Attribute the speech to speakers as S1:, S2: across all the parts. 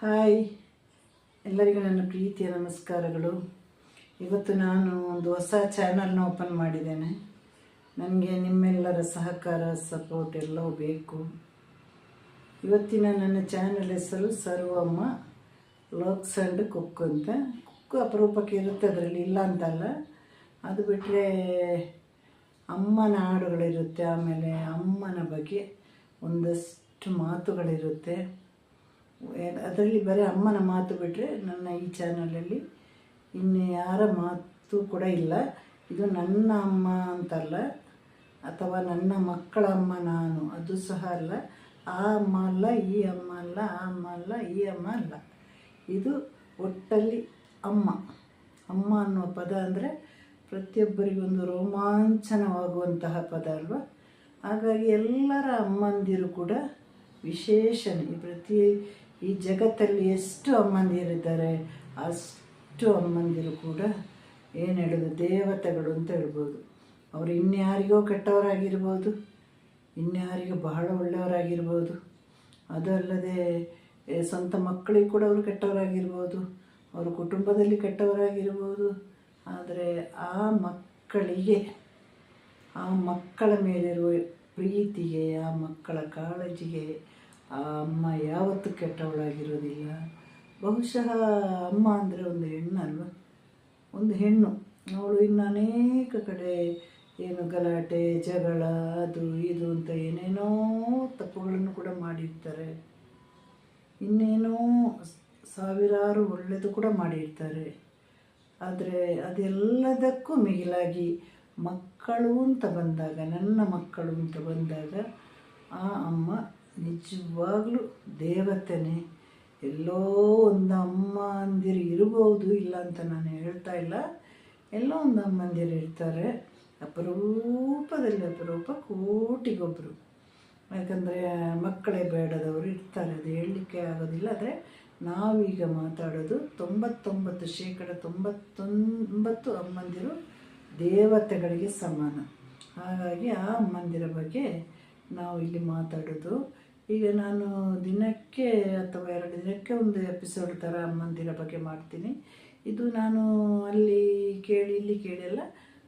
S1: Hi. ಎಲ್ಲರಿಗೂ ನನ್ನ ಪ್ರೀತಿಯ ನಮಸ್ಕಾರಗಳು. ಇವತ್ತು ನಾನು ಒಂದು ಹೊಸ ಚಾನಲ್ನ ಓಪನ್ ಮಾಡಿದ್ದೇನೆ. ನನಗೆ ನಿಮ್ಮೆಲ್ಲರ ಸಹಕಾರ ಸಪೋರ್ಟ್ ಎಲ್ಲವೂ ಬೇಕು. ಇವತ್ತಿನ ನನ್ನ ಚಾನಲ್ ಹೆಸರು ಸರ್ವಮ್ಮ ಲೋಕ್ಸ್ ಆ್ಯಂಡ್ ಕುಕ್ ಅಂತ. ಕುಕ್ ಅಪರೂಪಕ್ಕೆ ಇರುತ್ತೆ, ಅದರಲ್ಲಿ ಇಲ್ಲ ಅಂತಲ್ಲ. ಅದು ಬಿಟ್ಟರೆ ಅಮ್ಮನ ಹಾಡುಗಳಿರುತ್ತೆ ಆಮೇಲೆ ಅಮ್ಮನ ಬಗ್ಗೆ ಒಂದಷ್ಟು ಮಾತುಗಳಿರುತ್ತೆ. ಅದರಲ್ಲಿ ಬರೀ ಅಮ್ಮನ ಮಾತು ಬಿಟ್ಟರೆ ನನ್ನ ಈ ಚಾನಲಲ್ಲಿ ಇನ್ನು ಯಾರ ಮಾತು ಕೂಡ ಇಲ್ಲ. ಇದು ನನ್ನ ಅಮ್ಮ ಅಂತಲ್ಲ, ಅಥವಾ ನನ್ನ ಮಕ್ಕಳ ಅಮ್ಮ ನಾನು, ಅದು ಸಹ ಅಲ್ಲ. ಆ ಅಮ್ಮ ಅಲ್ಲ, ಈ ಅಮ್ಮ ಅಲ್ಲ, ಆ ಅಮ್ಮ ಅಲ್ಲ, ಈ ಅಮ್ಮ ಅಲ್ಲ. ಇದು ಒಟ್ಟಲ್ಲಿ ಅಮ್ಮ. ಅಮ್ಮ ಅನ್ನುವ ಪದ ಅಂದರೆ ಪ್ರತಿಯೊಬ್ಬರಿಗೊಂದು ರೋಮಾಂಚನವಾಗುವಂತಹ ಪದ ಅಲ್ವಾ? ಹಾಗಾಗಿ ಎಲ್ಲರ ಅಮ್ಮಂದಿರು ಕೂಡ ವಿಶೇಷನೇ. ಪ್ರತಿ ಈ ಜಗತ್ತಲ್ಲಿ ಎಷ್ಟು ಅಮ್ಮಂದಿರಿದ್ದಾರೆ, ಅಷ್ಟು ಅಮ್ಮಂದಿರು ಕೂಡ ಏನು ಹೇಳೋದು, ದೇವತೆಗಳು ಅಂತ ಹೇಳ್ಬೋದು. ಅವರು ಇನ್ಯಾರಿಗೋ ಕೆಟ್ಟವರಾಗಿರ್ಬೋದು, ಇನ್ಯಾರಿಗೋ ಬಹಳ ಒಳ್ಳೆಯವರಾಗಿರ್ಬೋದು. ಅದು ಅಲ್ಲದೆ ಸ್ವಂತ ಮಕ್ಕಳಿಗೆ ಕೂಡ ಅವರು ಕೆಟ್ಟವರಾಗಿರ್ಬೋದು, ಅವರ ಕುಟುಂಬದಲ್ಲಿ ಕೆಟ್ಟವರಾಗಿರ್ಬೋದು. ಆದರೆ ಆ ಮಕ್ಕಳಿಗೆ, ಆ ಮಕ್ಕಳ ಮೇಲಿರುವ ಪ್ರೀತಿಗೆ, ಆ ಮಕ್ಕಳ ಕಾಳಜಿಗೆ ಆ ಅಮ್ಮ ಯಾವತ್ತೂ ಕೆಟ್ಟವಳಾಗಿರೋದಿಲ್ಲ. ಬಹುಶಃ ಅಮ್ಮ ಅಂದರೆ ಒಂದು ಹೆಣ್ಣಲ್ವ? ಒಂದು ಹೆಣ್ಣು. ಅವಳು ಇನ್ನು ಅನೇಕ ಕಡೆ ಏನು ಗಲಾಟೆ, ಜಗಳ, ಅದು ಇದು ಅಂತ ಏನೇನೋ ತಪ್ಪುಗಳನ್ನು ಕೂಡ ಮಾಡಿರ್ತಾರೆ. ಇನ್ನೇನೋ ಸಾವಿರಾರು ಒಳ್ಳೆಯದು ಕೂಡ ಮಾಡಿರ್ತಾರೆ. ಆದರೆ ಅದೆಲ್ಲದಕ್ಕೂ ಮಿಗಿಲಾಗಿ ಮಕ್ಕಳು ಅಂತ ಬಂದಾಗ, ನನ್ನ ಮಕ್ಕಳು ಅಂತ ಬಂದಾಗ ಆ ಅಮ್ಮ ನಿಜವಾಗ್ಲೂ ದೇವತೆನೇ, ಎಲ್ಲೋ ಒಂದು ಅಮ್ಮ ಅಂದಿರು ಇರಬಹುದು ಇಲ್ಲ ಅಂತ ನಾನು ಹೇಳ್ತಾ ಇಲ್ಲ. ಎಲ್ಲೋ ಒಂದು ಅಮ್ಮಂದಿರು ಇರ್ತಾರೆ, ಅಪರೂಪದಲ್ಲಿ ಅಪರೂಪ ಕೋಟಿಗೊಬ್ಬರು ಯಾಕಂದರೆ ಮಕ್ಕಳೇ ಬೇಡದವರು ಇರ್ತಾರೆ, ಅದು ಹೇಳಲಿಕ್ಕೆ ಆಗೋದಿಲ್ಲ. ಆದರೆ ನಾವೀಗ ಮಾತಾಡೋದು ತೊಂಬತ್ತೊಂಬತ್ತು ಶೇಕಡ ತೊಂಬತ್ತೊಂಬತ್ತು ಅಮ್ಮಂದಿರು ದೇವತೆಗಳಿಗೆ ಸಮಾನ. ಹಾಗಾಗಿ ಆ ಅಮ್ಮಂದಿರ ಬಗ್ಗೆ ನಾವು ಇಲ್ಲಿ ಮಾತಾಡೋದು ಈಗ ನಾನು ದಿನಕ್ಕೆ ಅಥವಾ ಎರಡು ದಿನಕ್ಕೆ ಒಂದು ಎಪಿಸೋಡ್ ಥರ ಅಮ್ಮಂದಿರ ಬಗ್ಗೆ ಮಾಡ್ತೀನಿ. ಇದು ನಾನು ಅಲ್ಲಿ ಕೇಳಿ, ಇಲ್ಲಿ ಕೇಳಿ ಎಲ್ಲ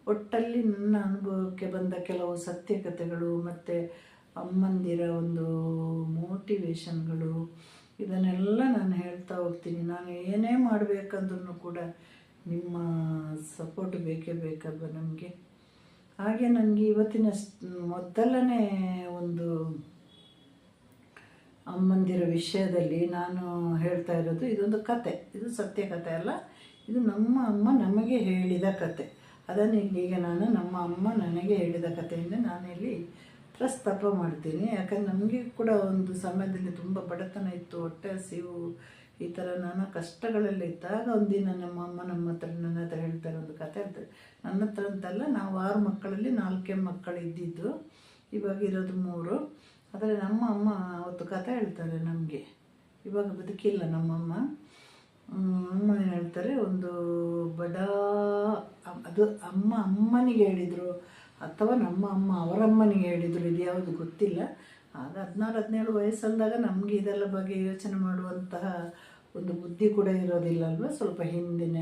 S1: ಒಟ್ಟಲ್ಲಿ ನನ್ನ ಅನುಭವಕ್ಕೆ ಬಂದ ಕೆಲವು ಸತ್ಯಕಥೆಗಳು ಮತ್ತು ಅಮ್ಮಂದಿರ ಒಂದು ಮೋಟಿವೇಶನ್ಗಳು ಇದನ್ನೆಲ್ಲ ನಾನು ಹೇಳ್ತಾ ಹೋಗ್ತೀನಿ. ನಾನು ಏನೇ ಮಾಡಬೇಕಂದ್ರೂ ಕೂಡ ನಿಮ್ಮ ಸಪೋರ್ಟ್ ಬೇಕೇ ಬೇಕಲ್ವ ನಮಗೆ? ಹಾಗೆ ನನಗೆ ಇವತ್ತಿನ ಮೊದಲನೇ ಒಂದು ಅಮ್ಮಂದಿರ ವಿಷಯದಲ್ಲಿ ನಾನು ಹೇಳ್ತಾ ಇರೋದು ಇದೊಂದು ಕತೆ. ಇದು ಸತ್ಯ ಕತೆ ಅಲ್ಲ. ಇದು ನಮ್ಮ ಅಮ್ಮ ನಮಗೆ ಹೇಳಿದ ಕತೆ. ಅದನ್ನು ಈಗ ನಾನು ನಮ್ಮ ಅಮ್ಮ ನನಗೆ ಹೇಳಿದ ಕಥೆಯಿಂದ ನಾನಿಲ್ಲಿ ಪ್ರಸ್ತಾಪ ಮಾಡ್ತೀನಿ. ಯಾಕಂದ್ರೆ ನಮಗೆ ಕೂಡ ಒಂದು ಸಮಯದಲ್ಲಿ ತುಂಬ ಬಡತನ ಇತ್ತು, ಹೊಟ್ಟೆ ಹಸಿವು, ಈ ಥರ ನಾನಾ ಕಷ್ಟಗಳಲ್ಲಿ ಇದ್ದಾಗ ಒಂದಿನ ನಮ್ಮ ಅಮ್ಮ ನಮ್ಮ ಹತ್ರ ನನ್ನ ಹತ್ರ ಹೇಳ್ತಾರೆ ಒಂದು ಕತೆ ಹೇಳ್ತಾರೆ ನನ್ನ ಹತ್ರ ಅಂತಲ್ಲ, ನಾವು ಆರು ಮಕ್ಕಳಲ್ಲಿ ನಾಲ್ಕೇ ಮಕ್ಕಳು ಇದ್ದಿದ್ದು ಇವಾಗಿರೋದು ಮೂರು. ಆದರೆ ನಮ್ಮ ಅಮ್ಮ ಅವತ್ತು ಕಥೆ ಹೇಳ್ತಾರೆ ನಮಗೆ. ಇವಾಗ ಬದುಕಿಲ್ಲ ನಮ್ಮಮ್ಮ ಅಮ್ಮ. ಹೇಳ್ತಾರೆ, ಒಂದು ಬಡ ಅದು ಅಮ್ಮ ಅಮ್ಮನಿಗೆ ಹೇಳಿದರು ಅಥವಾ ನಮ್ಮ ಅಮ್ಮ ಅವರಮ್ಮನಿಗೆ ಹೇಳಿದರು, ಇದು ಯಾವುದು ಗೊತ್ತಿಲ್ಲ. ಆಗ ಹದಿನಾರು, ಹದಿನೇಳು ವಯಸ್ಸಂದಾಗ ನಮಗೆ ಇದೆಲ್ಲ ಬಗ್ಗೆ ಯೋಚನೆ ಮಾಡುವಂತಹ ಒಂದು ಬುದ್ಧಿ ಕೂಡ ಇರೋದಿಲ್ಲ ಅಲ್ವಾ? ಸ್ವಲ್ಪ ಹಿಂದಿನ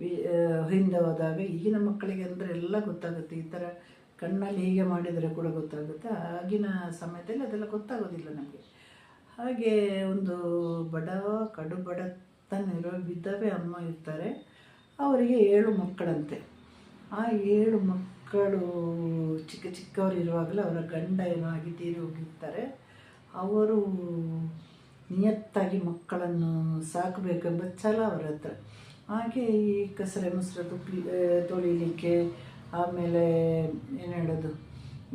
S1: ವಿ- ಹಿಂದೆ ಹೋದಾಗ. ಈಗಿನ ಮಕ್ಕಳಿಗೆ ಅಂದರೆ ಎಲ್ಲ ಗೊತ್ತಾಗುತ್ತೆ. ಈ ಥರ ಕಣ್ಣಲ್ಲಿ ಹೀಗೆ ಮಾಡಿದರೆ ಕೂಡ ಗೊತ್ತಾಗುತ್ತೆ. ಆಗಿನ ಸಮಯದಲ್ಲಿ ಅದೆಲ್ಲ ಗೊತ್ತಾಗೋದಿಲ್ಲ ನಮಗೆ. ಹಾಗೆ ಒಂದು ಬಡ ಕಡು ಬಡತನಿರೋ ವಿಧವೆ ಅಮ್ಮ ಇರ್ತಾರೆ. ಅವರಿಗೆ ಏಳು ಮಕ್ಕಳಂತೆ. ಆ ಏಳು ಮಕ್ಕಳು ಚಿಕ್ಕ ಚಿಕ್ಕವರು ಇರುವಾಗಲೇ ಅವರ ಗಂಡ ಏನೋ ಆಗಿ ತೀರಿ ಹೋಗಿರ್ತಾರೆ. ಅವರು ನಿಯತ್ತಾಗಿ ಮಕ್ಕಳನ್ನು ಸಾಕಬೇಕೆಂಬ ಛಲ ಅವರ ಹತ್ರ. ಹಾಗೆ ಈ ಕಸರೆ, ಮೊಸರು ತುಪ್ಲಿ ತೊಳಿಲಿಕ್ಕೆ ಆಮೇಲೆ ಏನು ಹೇಳೋದು?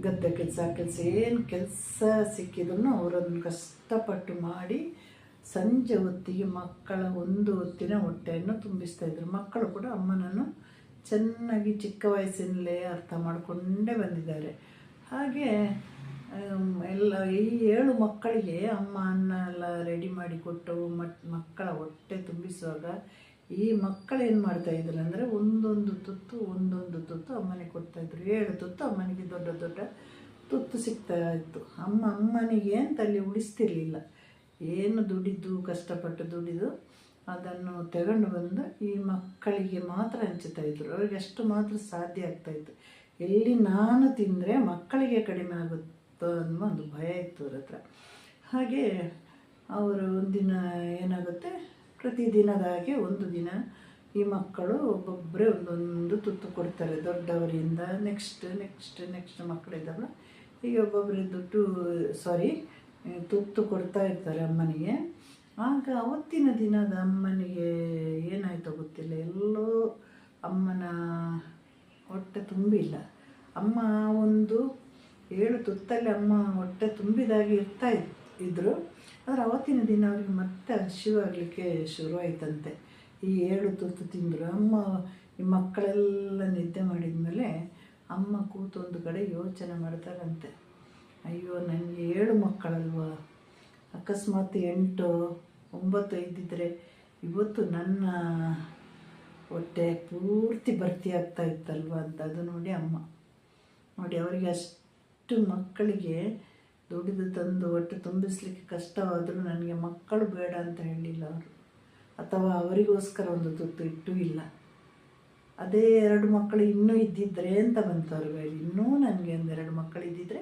S1: ಗದ್ದೆ ಕೆಲಸ ಕೆಲಸ, ಏನು ಕೆಲಸ ಸಿಕ್ಕಿದ್ರು ಅವರನ್ನು ಕಷ್ಟಪಟ್ಟು ಮಾಡಿ ಸಂಜೆ ಹೊತ್ತಿಗೆ ಮಕ್ಕಳ ಒಂದು ಹೊತ್ತಿನ ಹೊಟ್ಟೆಯನ್ನು ತುಂಬಿಸ್ತಾ ಇದ್ರು. ಮಕ್ಕಳು ಕೂಡ ಅಮ್ಮನನ್ನು ಚೆನ್ನಾಗಿ ಚಿಕ್ಕ ವಯಸ್ಸಿನಲ್ಲೇ ಅರ್ಥ ಮಾಡಿಕೊಂಡೇ ಬಂದಿದ್ದಾರೆ. ಹಾಗೆ ಎಲ್ಲ ಈ ಏಳು ಮಕ್ಕಳಿಗೆ ಅಮ್ಮ ಅನ್ನ ಎಲ್ಲ ರೆಡಿ ಮಾಡಿ ಕೊಟ್ಟು ಮಕ್ಕಳ ಹೊಟ್ಟೆ ತುಂಬಿಸುವಾಗ ಈ ಮಕ್ಕಳು ಏನು ಮಾಡ್ತಾ ಇದ್ರು ಅಂದರೆ ಒಂದೊಂದು ತುತ್ತು ಒಂದೊಂದು ತುತ್ತು ಅಮ್ಮನಿಗೆ ಕೊಡ್ತಾಯಿದ್ರು ಏಳು ತುತ್ತು ಅಮ್ಮನಿಗೆ ದೊಡ್ಡ ದೊಡ್ಡ ತುತ್ತು ಸಿಗ್ತಾ ಇತ್ತು. ಅಮ್ಮ, ಅಮ್ಮನಿಗೆ ಅಂತ ಅಲ್ಲಿ ಉಳಿಸ್ತಿರ್ಲಿಲ್ಲ. ಏನು ದುಡಿದು, ಕಷ್ಟಪಟ್ಟು ದುಡಿದು ಅದನ್ನು ತಗೊಂಡು ಬಂದು ಈ ಮಕ್ಕಳಿಗೆ ಮಾತ್ರ ಹಂಚುತ್ತಾಯಿದ್ರು ಅವ್ರಿಗೆ ಅಷ್ಟು ಮಾತ್ರ ಸಾಧ್ಯ ಆಗ್ತಾಯಿತ್ತು ಎಲ್ಲಿ ನಾನು ತಿಂದರೆ ಮಕ್ಕಳಿಗೆ ಕಡಿಮೆ ಆಗುತ್ತೋ ಅನ್ನೋ ಒಂದು ಭಯ ಇತ್ತು ಅವ್ರ ಹತ್ರ. ಹಾಗೆ ಅವರು ಒಂದಿನ ಏನಾಗುತ್ತೆ ಪ್ರತಿದಿನದ ಹಾಗೆ ಒಂದು ದಿನ ಈ ಮಕ್ಕಳು ಒಬ್ಬೊಬ್ಬರೇ ಒಂದೊಂದು ತುತ್ತು ಕೊಡ್ತಾರೆ. ದೊಡ್ಡವರಿಂದ ನೆಕ್ಸ್ಟ್ ನೆಕ್ಸ್ಟ್ ನೆಕ್ಸ್ಟ್ ಮಕ್ಕಳಿದ್ದಾವೆ ಹೀಗೆ ಒಬ್ಬೊಬ್ಬರು ದುಡ್ಡು ಸಾರಿ ತುತ್ತು ಕೊಡ್ತಾ ಇರ್ತಾರೆ ಅಮ್ಮನಿಗೆ. ಆಗ ಅವತ್ತಿನ ದಿನದ ಅಮ್ಮನಿಗೆ ಏನಾಯ್ತೋ ಗೊತ್ತಿಲ್ಲ. ಎಲ್ಲೋ ಅಮ್ಮನ ಹೊಟ್ಟೆ ತುಂಬಿಲ್ಲ. ಅಮ್ಮ ಒಂದು ಏಳು ತುತ್ತಲ್ಲಿ ಅಮ್ಮ ಹೊಟ್ಟೆ ತುಂಬಿದಾಗಿ ಇರ್ತಾ ಇದ್- ಇದ್ರು. ಆದರೆ ಅವತ್ತಿನ ದಿನ ಅವ್ರಿಗೆ ಮತ್ತೆ ಹಸಿವಾಗಲಿಕ್ಕೆ ಶುರುವಾಯ್ತಂತೆ. ಈ ಏಳು ತುತ್ತು ತಿಂದರು. ಅಮ್ಮ, ಈ ಮಕ್ಕಳೆಲ್ಲ ನಿದ್ದೆ ಮಾಡಿದ ಮೇಲೆ ಅಮ್ಮ ಕೂತು ಒಂದು ಕಡೆ ಯೋಚನೆ ಮಾಡ್ತಾರಂತೆ. ಅಯ್ಯೋ ನನಗೆ ಏಳು ಮಕ್ಕಳಲ್ವಾ? ಅಕಸ್ಮಾತ್ ಎಂಟು, ಒಂಬತ್ತು ಇದ್ದಿದ್ರೆ ಇವತ್ತು ನನ್ನ ಹೊಟ್ಟೆ ಪೂರ್ತಿ ಭರ್ತಿ ಆಗ್ತಾ ಇತ್ತಲ್ವ ಅಂತ. ಅದು ನೋಡಿ ಅಮ್ಮ. ನೋಡಿ, ಅವರಿಗೆ ಅಷ್ಟು ಮಕ್ಕಳಿಗೆ ದುಡಿದು ತಂದು ಹೊಟ್ಟೆ ತುಂಬಿಸ್ಲಿಕ್ಕೆ ಕಷ್ಟವಾದರೂ ನನಗೆ ಮಕ್ಕಳು ಬೇಡ ಅಂತ ಹೇಳಿಲ್ಲ ಅವರು. ಅಥವಾ ಅವರಿಗೋಸ್ಕರ ಒಂದು ತುತ್ತು ಇಟ್ಟೂ ಇಲ್ಲ. ಅದೇ ಎರಡು ಮಕ್ಕಳು ಇನ್ನೂ ಇದ್ದಿದ್ರೆ ಅಂತ ಬಂತು ಅವ್ರ ಬೇರೆ? ಇನ್ನೂ ನನಗೆ ಒಂದೆರಡು ಮಕ್ಕಳು ಇದ್ದಿದ್ದರೆ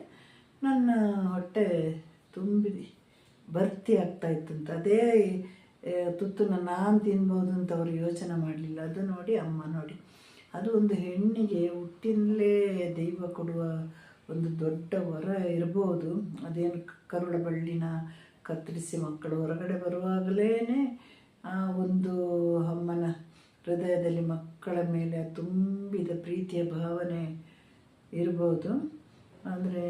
S1: ನನ್ನ ಹೊಟ್ಟೆ ತುಂಬಿ ಭರ್ತಿ ಆಗ್ತಾಯಿತ್ತು ಅಂತ. ಅದೇ ತುತ್ತು ನನ್ನ ನಾನು ತಿನ್ಬೋದು ಅಂತ ಅವರು ಯೋಚನೆ ಮಾಡಲಿಲ್ಲ. ಅದು ನೋಡಿ ಅಮ್ಮ ನೋಡಿ. ಅದು ಒಂದು ಹೆಣ್ಣಿಗೆ ಹುಟ್ಟಿನಲ್ಲೇ ದೈವ ಕೊಡುವ ಒಂದು ದೊಡ್ಡ ವರ ಇರ್ಬೋದು ಅದೇನು ಕರುಳ ಬಳ್ಳಿನ ಕತ್ತರಿಸಿ ಮಕ್ಕಳು ಹೊರಗಡೆ ಬರುವಾಗಲೇ ಆ ಒಂದು ಅಮ್ಮನ ಹೃದಯದಲ್ಲಿ ಮಕ್ಕಳ ಮೇಲೆ ತುಂಬಿದ ಪ್ರೀತಿಯ ಭಾವನೆ ಇರ್ಬೋದು ಆದರೆ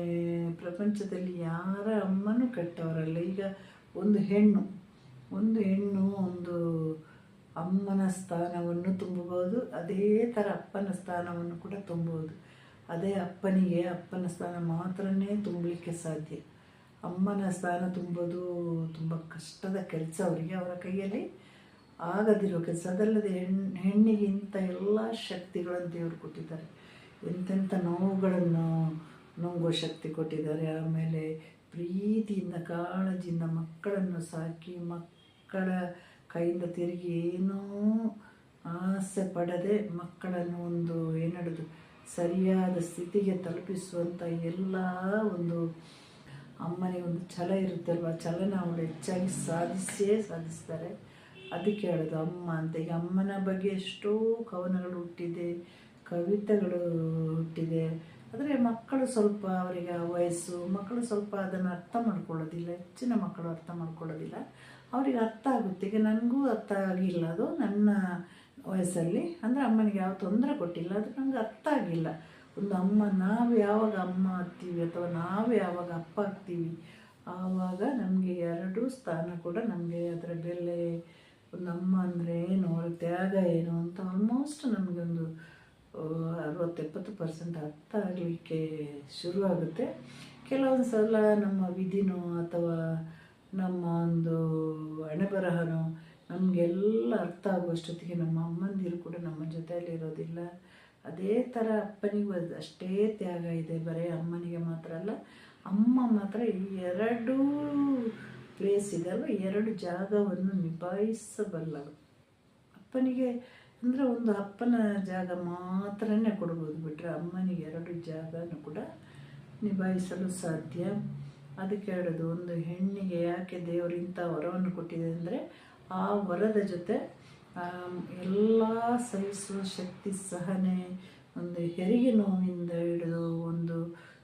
S1: ಪ್ರಪಂಚದಲ್ಲಿ ಯಾರ ಅಮ್ಮನೂ ಕೆಟ್ಟವರಲ್ಲ. ಈಗ ಒಂದು ಹೆಣ್ಣು ಒಂದು ಹೆಣ್ಣು ಒಂದು ಅಮ್ಮನ ಸ್ಥಾನವನ್ನು ತುಂಬಬಹುದು. ಅದೇ ಥರ ಅಪ್ಪನ ಸ್ಥಾನವನ್ನು ಕೂಡ ತುಂಬಬಹುದು. ಅದೇ ಅಪ್ಪನಿಗೆ ಅಪ್ಪನ ಸ್ಥಾನ ಮಾತ್ರನೇ ತುಂಬಲಿಕ್ಕೆ ಸಾಧ್ಯ. ಅಮ್ಮನ ಸ್ಥಾನ ತುಂಬೋದು ತುಂಬ ಕಷ್ಟದ ಕೆಲಸ ಅವರಿಗೆ ಅವರ ಕೈಯಲ್ಲಿ ಆಗದಿರೋ ಕೆಲಸ. ಅದಲ್ಲದೆ ಹೆಣ್ಣು ಹೆಣ್ಣಿಗೆ ಇಂಥ ಎಲ್ಲ ಶಕ್ತಿಗಳನ್ನು ದೇವರು ಕೊಟ್ಟಿದ್ದಾರೆ. ಎಂತೆಂಥ ನೋವುಗಳನ್ನು ನುಂಗೋ ಶಕ್ತಿ ಕೊಟ್ಟಿದ್ದಾರೆ. ಆಮೇಲೆ ಪ್ರೀತಿಯಿಂದ, ಕಾಳಜಿಯಿಂದ ಮಕ್ಕಳನ್ನು ಸಾಕಿ ಮಕ್ಕಳ ಕೈಯಿಂದ ತಿರುಗಿ ಏನೂ ಆಸೆ ಪಡದೆ ಮಕ್ಕಳನ್ನು ಒಂದು ಏನಡೋದು ಸರಿಯಾದ ಸ್ಥಿತಿಗೆ ತಲುಪಿಸುವಂಥ ಎಲ್ಲ ಒಂದು ಅಮ್ಮನಿಗೆ ಒಂದು ಛಲ ಇರುತ್ತಲ್ವ? ಛಲನ ಅವಳು ಹೆಚ್ಚಾಗಿ ಸಾಧಿಸಿಯೇ ಸಾಧಿಸ್ತಾರೆ. ಅದಕ್ಕೆ ಹೇಳೋದು, ಅಮ್ಮ ಅಂತ. ಈಗ ಅಮ್ಮನ ಬಗ್ಗೆ ಎಷ್ಟೋ ಕವನಗಳು ಹುಟ್ಟಿದೆ, ಕವಿತೆಗಳು ಹುಟ್ಟಿದೆ. ಆದರೆ ಮಕ್ಕಳು ಸ್ವಲ್ಪ ಅವರಿಗೆ ವಯಸ್ಸು, ಮಕ್ಕಳು ಸ್ವಲ್ಪ ಅದನ್ನು ಅರ್ಥ ಮಾಡ್ಕೊಳ್ಳೋದಿಲ್ಲ, ಹೆಚ್ಚಿನ ಮಕ್ಕಳು ಅರ್ಥ ಮಾಡ್ಕೊಳ್ಳೋದಿಲ್ಲ. ಅವರಿಗೆ ಅರ್ಥ ಆಗುತ್ತೆ. ಈಗ ನನಗೂ ಅರ್ಥ ಆಗಿಲ್ಲ. ಅದು ನನ್ನ ವಯಸ್ಸಲ್ಲಿ, ಅಂದರೆ ಅಮ್ಮನಿಗೆ ಯಾವ ತೊಂದರೆ ಕೊಟ್ಟಿಲ್ಲ ಅದು ನನಗೆ ಅರ್ಥ ಆಗಿಲ್ಲ. ಒಂದು ಅಮ್ಮ, ನಾವು ಯಾವಾಗ ಅಮ್ಮ ಆಗ್ತೀವಿ ಅಥವಾ ನಾವು ಯಾವಾಗ ಅಪ್ಪ ಆಗ್ತೀವಿ, ಆವಾಗ ನಮಗೆ ಎರಡೂ ಸ್ಥಾನ ಕೂಡ ನಮಗೆ ಅದರ ಬೆಲೆ, ಒಂದು ಅಮ್ಮ ಅಂದರೆ ಏನು ಅವಳ ತ್ಯಾಗ ಏನು ಅಂತ ಆಲ್ಮೋಸ್ಟ್ ನಮಗೊಂದು ಅರವತ್ತೆಪ್ಪತ್ತು ಪರ್ಸೆಂಟ್ ಅರ್ಥ ಆಗಲಿಕ್ಕೆ ಶುರುವಾಗುತ್ತೆ ಕೆಲವೊಂದು ಸಲ ನಮ್ಮ ವಿಧಿನೋ ಅಥವಾ ನಮ್ಮ ಒಂದು ಹಣೆಬರಹನೋ ನಮಗೆಲ್ಲ ಅರ್ಥ ಆಗುವಷ್ಟೊತ್ತಿಗೆ ನಮ್ಮ ಅಮ್ಮಂದಿರು ಕೂಡ ನಮ್ಮ ಜೊತೆಯಲ್ಲಿ ಇರೋದಿಲ್ಲ. ಅದೇ ಥರ ಅಪ್ಪನಿಗೂ ಅದು ಅಷ್ಟೇ ತ್ಯಾಗ ಇದೆ. ಬರೀ ಅಮ್ಮನಿಗೆ ಮಾತ್ರ ಅಲ್ಲ, ಅಮ್ಮ ಮಾತ್ರ ಈ ಎರಡೂ ಪ್ಲೇಸ್ ಇದೆಯಲ್ವ ಎರಡು ಜಾಗವನ್ನು ನಿಭಾಯಿಸಬಲ್ಲಳು ಅಪ್ಪನಿಗೆ ಅಂದರೆ ಒಂದು ಅಪ್ಪನ ಜಾಗ ಮಾತ್ರನೇ ಕೊಡ್ಬೋದು ಬಿಟ್ಟರೆ ಅಮ್ಮನಿಗೆ ಎರಡು ಜಾಗನೂ ಕೂಡ ನಿಭಾಯಿಸಲು ಸಾಧ್ಯ. ಅದಕ್ಕೆ ಹೇಳೋದು, ಒಂದು ಹೆಣ್ಣಿಗೆ ಯಾಕೆ ದೇವರು ಇಂಥ ವರವನ್ನು ಕೊಟ್ಟಿದೆ ಅಂದರೆ ಆ ವರದ ಜೊತೆ ಎಲ್ಲ ಸಹಿಸುವ ಶಕ್ತಿ ಸಹನೆ, ಒಂದು ಹೆರಿಗೆ ನೋವಿಂದ ಹಿಡಿದು, ಒಂದು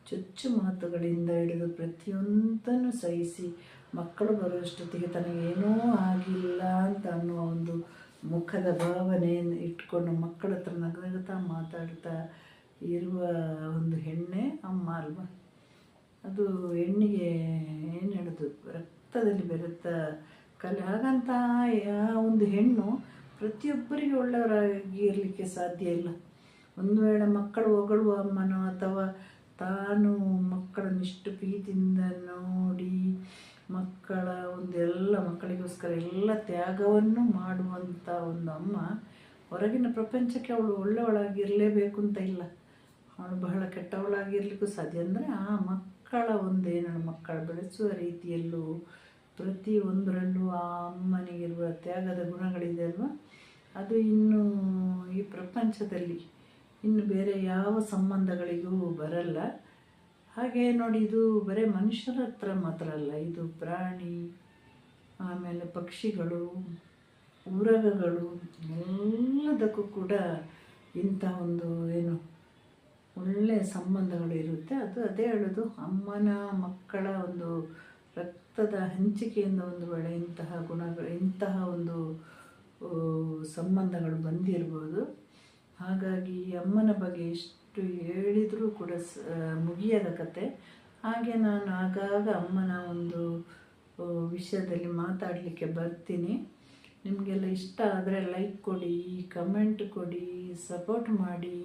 S1: ಚುಚ್ಚು ಮಾತುಗಳಿಂದ ಹಿಡಿದು ಪ್ರತಿಯೊಂದನ್ನು ಸಹಿಸಿ, ಮಕ್ಕಳು ಬರುವಷ್ಟೊತ್ತಿಗೆ ತನಗೇನೂ ಆಗಿಲ್ಲ ಅಂತ ಅನ್ನುವ ಒಂದು ಮುಖದ ಭಾವನೆಯನ್ನು ಇಟ್ಕೊಂಡು ಮಕ್ಕಳ ಹತ್ರ ನಗನಗುತ್ತಾ ಮಾತಾಡ್ತಾ ಇರುವ ಒಂದು ಹೆಣ್ಣೆ ಅಮ್ಮ ಅಲ್ವಾ? ಅದು ಹೆಣ್ಣಿಗೆ ಏನು ಹೇಳೋದು? ರಕ್ತದಲ್ಲಿ ಬೆರೆತ ಕಲೆ ಹಾಗಂತ ಒಂದು ಹೆಣ್ಣು ಪ್ರತಿಯೊಬ್ಬರಿಗೆ ಒಳ್ಳೆಯವರಾಗಿ ಇರಲಿಕ್ಕೆ ಸಾಧ್ಯ ಇಲ್ಲ. ಒಂದು ವೇಳೆ ಮಕ್ಕಳು ಹೊಗಳುವ ಅಮ್ಮನೋ ಅಥವಾ ತಾನು ಮಕ್ಕಳನ್ನು ಇಷ್ಟು ಪ್ರೀತಿಯಿಂದ ನೋಡಿ ಮಕ್ಕಳ ಒಂದು ಎಲ್ಲ ಮಕ್ಕಳಿಗೋಸ್ಕರ ಎಲ್ಲ ತ್ಯಾಗವನ್ನು ಮಾಡುವಂಥ ಒಂದು ಅಮ್ಮ ಹೊರಗಿನ ಪ್ರಪಂಚಕ್ಕೆ ಅವಳು ಒಳ್ಳೆಯವಳಾಗಿರಲೇಬೇಕು ಅಂತ ಇಲ್ಲ. ಅವಳು ಬಹಳ ಕೆಟ್ಟವಳಾಗಿರ್ಲಿಕ್ಕೂ ಸಾಧ್ಯ. ಅಂದರೆ ಆ ಮಕ್ಕಳ ಒಂದು ಏನು ಮಕ್ಕಳ ಬೆಳೆಸುವ ರೀತಿಯಲ್ಲೂ ಪ್ರತಿ ಒಂದರಲ್ಲೂ ಆ ಅಮ್ಮನಿಗಿರುವ ತ್ಯಾಗದ ಗುಣಗಳಿದೆ ಅಲ್ವಾ? ಅದು ಇನ್ನು ಈ ಪ್ರಪಂಚದಲ್ಲಿ ಇನ್ನು ಬೇರೆ ಯಾವ ಸಂಬಂಧಗಳಿಗೂ ಬರಲ್ಲ. ಹಾಗೆ ನೋಡಿ, ಇದು ಬರೀ ಮನುಷ್ಯರ ಹತ್ರ ಮಾತ್ರ ಅಲ್ಲ. ಇದು ಪ್ರಾಣಿ, ಆಮೇಲೆ ಪಕ್ಷಿಗಳು ಉರಗಗಳು ಎಲ್ಲದಕ್ಕೂ ಕೂಡ ಇಂಥ ಒಂದು ಏನು ಒಳ್ಳೆಯ ಸಂಬಂಧಗಳು ಇರುತ್ತೆ. ಅದು ಅದೇ ಹೇಳೋದು, ಅಮ್ಮನ ಮಕ್ಕಳ ಒಂದು ರಕ್ತದ ಹಂಚಿಕೆಯಿಂದ ಒಂದು ವೇಳೆ ಇಂತಹ ಗುಣಗಳು, ಇಂತಹ ಒಂದು ಸಂಬಂಧಗಳು ಬಂದಿರ್ಬೋದು. ಹಾಗಾಗಿ ಅಮ್ಮನ ಬಗ್ಗೆ ಎಷ್ಟು ಹೇಳಿದರೂ ಕೂಡ ಮುಗಿಯದ ಕತೆ. ಹಾಗೆ ನಾನು ಆಗಾಗ ಅಮ್ಮನ ಒಂದು ವಿಷಯದಲ್ಲಿ ಮಾತಾಡಲಿಕ್ಕೆ ಬರ್ತೀನಿ. ನಿಮಗೆಲ್ಲ ಇಷ್ಟ ಆದರೆ ಲೈಕ್ ಕೊಡಿ ಕಮೆಂಟ್ ಕೊಡಿ ಸಪೋರ್ಟ್ ಮಾಡಿ,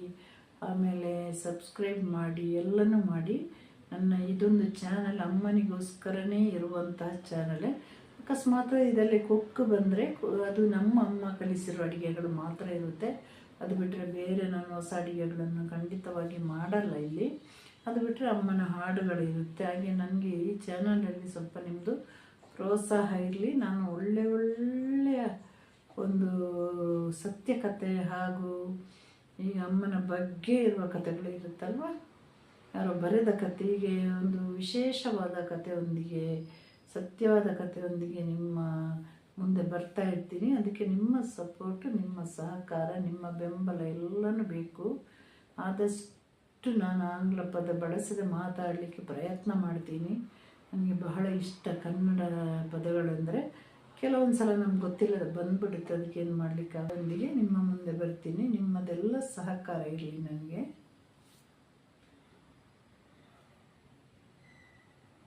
S1: ಆಮೇಲೆ ಸಬ್ಸ್ಕ್ರೈಬ್ ಮಾಡಿ, ಎಲ್ಲನೂ ಮಾಡಿ. ನನ್ನ ಇದೊಂದು ಚಾನಲ್ ಅಮ್ಮನಿಗೋಸ್ಕರನೇ ಇರುವಂತಹ ಚಾನಲ್ ಅಕಸ್ಮಾತ್ ಇದರಲ್ಲಿ ಕುಕ್ ಬಂದರೆ ಅದು ನಮ್ಮ ಅಮ್ಮ ಕಲಿಸಿರೋ ಅಡುಗೆಗಳು ಮಾತ್ರ ಇರುತ್ತೆ. ಅದು ಬಿಟ್ಟರೆ ಬೇರೆ ನಾನು ಹೊಸ ಅಡುಗೆಗಳನ್ನು ಖಂಡಿತವಾಗಿ ಮಾಡಲ್ಲ ಇಲ್ಲಿ. ಅದು ಬಿಟ್ಟರೆ ಅಮ್ಮನ ಹಾಡುಗಳು ಇರುತ್ತೆ. ಹಾಗೆ ನನಗೆ ಈ ಚಾನಲಲ್ಲಿ ಸ್ವಲ್ಪ ನಿಮ್ಮದು ಪ್ರೋತ್ಸಾಹ ಇರಲಿ. ನಾನು ಒಳ್ಳೆ, ಒಳ್ಳೆಯ ಒಂದು ಸತ್ಯ ಕಥೆ ಹಾಗೂ ಈ ಅಮ್ಮನ ಬಗ್ಗೆ ಇರುವ ಕಥೆಗಳು ಇರುತ್ತಲ್ವ? ಯಾರೋ ಬರೆದ ಕಥೆಗೆ, ಒಂದು ವಿಶೇಷವಾದ ಕಥೆಯೊಂದಿಗೆ, ಸತ್ಯವಾದ ಕಥೆಯೊಂದಿಗೆ ನಿಮ್ಮ ಮುಂದೆ ಬರ್ತಾ ಇರ್ತೀನಿ. ಅದಕ್ಕೆ ನಿಮ್ಮ ಸಪೋರ್ಟು ನಿಮ್ಮ ಸಹಕಾರ, ನಿಮ್ಮ ಬೆಂಬಲ ಎಲ್ಲನೂ ಬೇಕು. ಆದಷ್ಟು ನಾನು ಆಂಗ್ಲ ಪದ ಬಳಸದೆ ಮಾತಾಡಲಿಕ್ಕೆ ಪ್ರಯತ್ನ ಮಾಡ್ತೀನಿ. ನನಗೆ ಬಹಳ ಇಷ್ಟ ಕನ್ನಡ ಪದಗಳಂದರೆ, ಕೆಲವೊಂದು ಸಲ ನಮ್ಗೆ ಗೊತ್ತಿಲ್ಲದ ಬಂದ್ಬಿಡುತ್ತೆ. ಅದಕ್ಕೆ ಏನು ಮಾಡಲಿಕ್ಕೆ ಅದೊಂದಿಗೆ ನಿಮ್ಮ ಮುಂದೆ ಬರ್ತೀನಿ. ನಿಮ್ಮದೆಲ್ಲ ಸಹಕಾರ ಇರಲಿ ನನಗೆ.